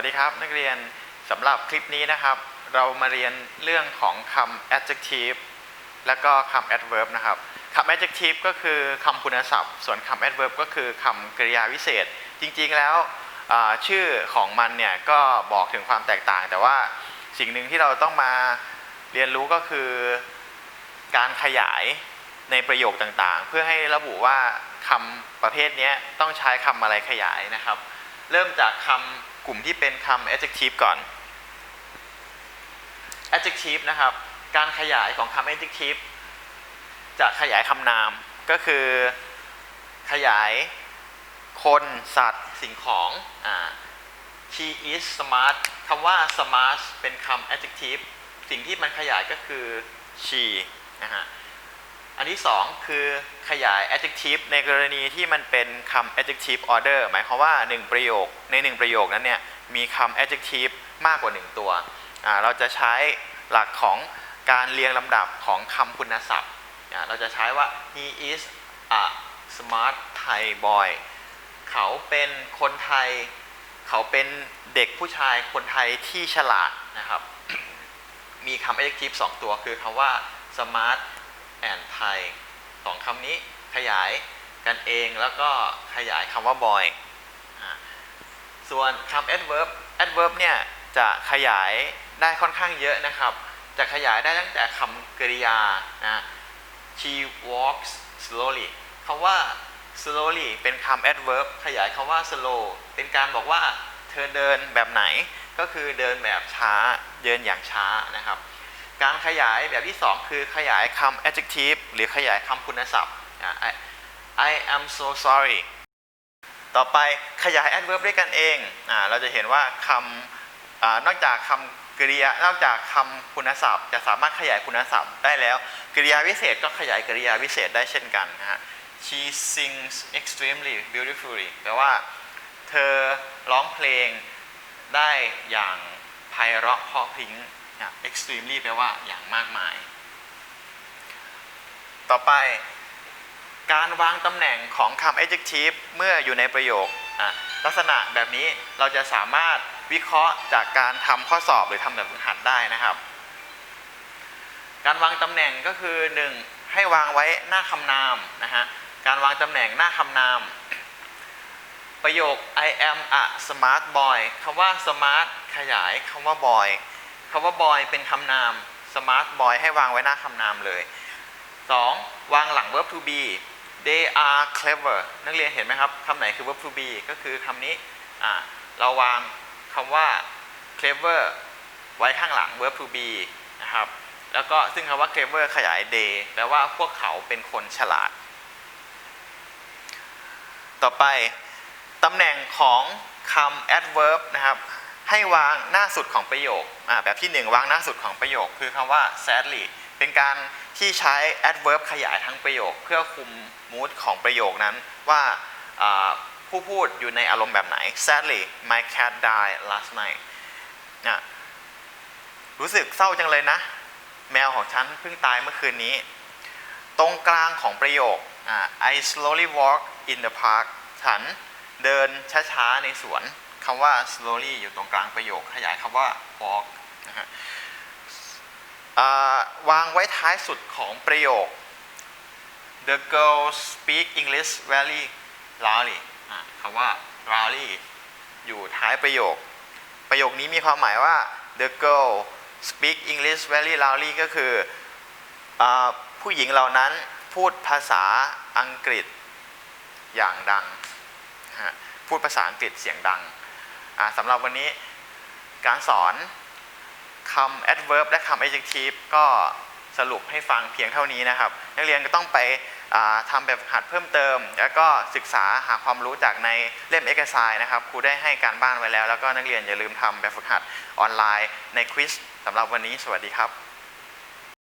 วัสดีครับ นักเรียนสำหรับคลิปนี้นะครับ เรามาเรียนเรื่องของคำ adjective แล้วก็คำ adverb นะครับคำ adjective ก็คือคำคุณศัพท์ ส่วนคำ adverb ก็คือคำกริยาวิเศษ จริงๆแล้วชื่อของมันเนี่ยก็บอกถึงความแตกต่าง แต่ว่าสิ่งหนึ่งที่เราต้องมาเรียนรู้ก็คือการขยายในประโยคต่างๆ เพื่อให้ระบุว่าคำประเภทนี้ต้องใช้คำอะไรขยายนะครับ เริ่มจากคำกลุ่มที่เป็นคำ adjective ก่อน adjective นะครับ การขยายของคำ adjective จะขยายคำนามก็คือขยายคนสัตว์สิ่งของอ่า she is smart คำว่า smart เป็นคำ adjective สิ่งที่มันขยายก็คือ she นะฮะ อันที่สองคือขยาย adjective ในกรณีที่มันเป็นคำ adjective order หมายความว่า 1 ประโยคใน 1 ประโยคนั้นเนี่ยมีคำ adjective มากกว่า 1 ตัว เราจะใช้หลักของการเรียงลำดับของคำคุณศัพท์ เราจะใช้ว่า he is a smart Thai boy เขาเป็นคนไทย เขาเป็นเด็กผู้ชายคนไทยที่ฉลาดนะครับ มีคำ adjective สองตัวคือคำว่า smart and Thai สองคำนี้ขยายกันเองแล้วก็ขยายคำว่า boy อ่าส่วนคำ adverb adverb เนี่ยจะขยายได้ค่อนข้างเยอะนะครับ จะขยายได้ตั้งแต่คำกริยานะ she walks slowly คำว่า slowly เป็นคำ adverb ขยายคำว่า slow เป็นการบอกว่าเธอเดินแบบไหน ก็คือเดินแบบช้า เดินอย่างช้านะครับ การขยายแบบที่ 2 คือขยายคำ adjective หรือขยายคำคุณศัพท์ I, I am so sorry ต่อไปขยาย adverb ด้วยกันเองอเราจะเห็นว่าคำอนอกจากคำกริยานอกจากคำคุณศัพท์ จะสามารถขยายคุณศัพท์ได้แล้ว กริยาวิเศษก็ขยายกริยาวิเศษได้เช่นกันนะฮะ she sings extremely beautifully แปลว่าเธอร้องเพลงได้อย่างไพเราะเพราะพริ้ง นะ extremely แปลว่าอย่างมากมาย ต่อไป การวางตำแหน่งของคำ adjective เมื่ออยู่ในประโยค ลักษณะแบบนี้เราจะสามารถวิเคราะห์จากการทำข้อสอบหรือทำแบบฝึกหัดได้นะครับ การวางตำแหน่งก็คือ 1. ให้วางไว้หน้าคำนามนะฮะ การวางตำแหน่งหน้าคำนาม ประโยค I am a smart boy คำว่า smart ขยายคำว่า boy คำว่า boy เป็นคำนาม smart boy ให้วางไว้หน้าคำนามเลย 2. วางหลัง verb to be they are clever นักเรียนเห็นไหมครับคำไหนคือ verb to be ก็คือคำนี้เราวางคำว่า clever ไว้ข้างหลัง verb to be นะครับ แล้วก็ซึ่งคำว่า clever ขยาย they แปลว่าพวกเขาเป็นคนฉลาด ต่อไปตำแหน่งของคำ adverb นะครับ ให้วางหน้าสุดของประโยคแบบที่ 1 วางหน้าสุดของประโยค คือคำว่า sadly เป็นการที่ใช้ adverb ขยายทั้งประโยค เพื่อคุม mood ของประโยคนั้นว่าผู้พูดอยู่ในอารมณ์แบบไหน sadly my cat died last night อะรู้สึกเศร้าจังเลยนะ แมวของฉันเพิ่งตายเมื่อคืนนี้ ตรงกลางของประโยค I slowly walk in the park ฉันเดินช้าๆในสวน คำว่า slowly อยู่ตรงกลางประโยค ขยายคำว่า walk นะฮะวางไว้ท้ายสุดของประโยค The girl speak English very loudly คำว่า loudly อยู่ท้ายประโยค ประโยคนี้มีความหมายว่า the girl speak English very loudly ก็คืออผู้หญิงเหล่านั้นพูดภาษาอังกฤษอย่างดัง พูดภาษาอังกฤษเสียงดัง สำหรับวันนี้การสอนคำ adverb และคำ adjective ก็สรุปให้ฟังเพียงเท่านี้นะครับ นักเรียนก็ต้องไปทำแบบฝึกหัดเพิ่มเติม แล้วก็ศึกษาหาความรู้จากในเล่มเอกสารนะครับครูได้ให้การบ้านไว้แล้ว แล้วก็นักเรียนอย่าลืมทำแบบฝึกหัดออนไลน์ในควิสสำหรับวันนี้สวัสดีครับ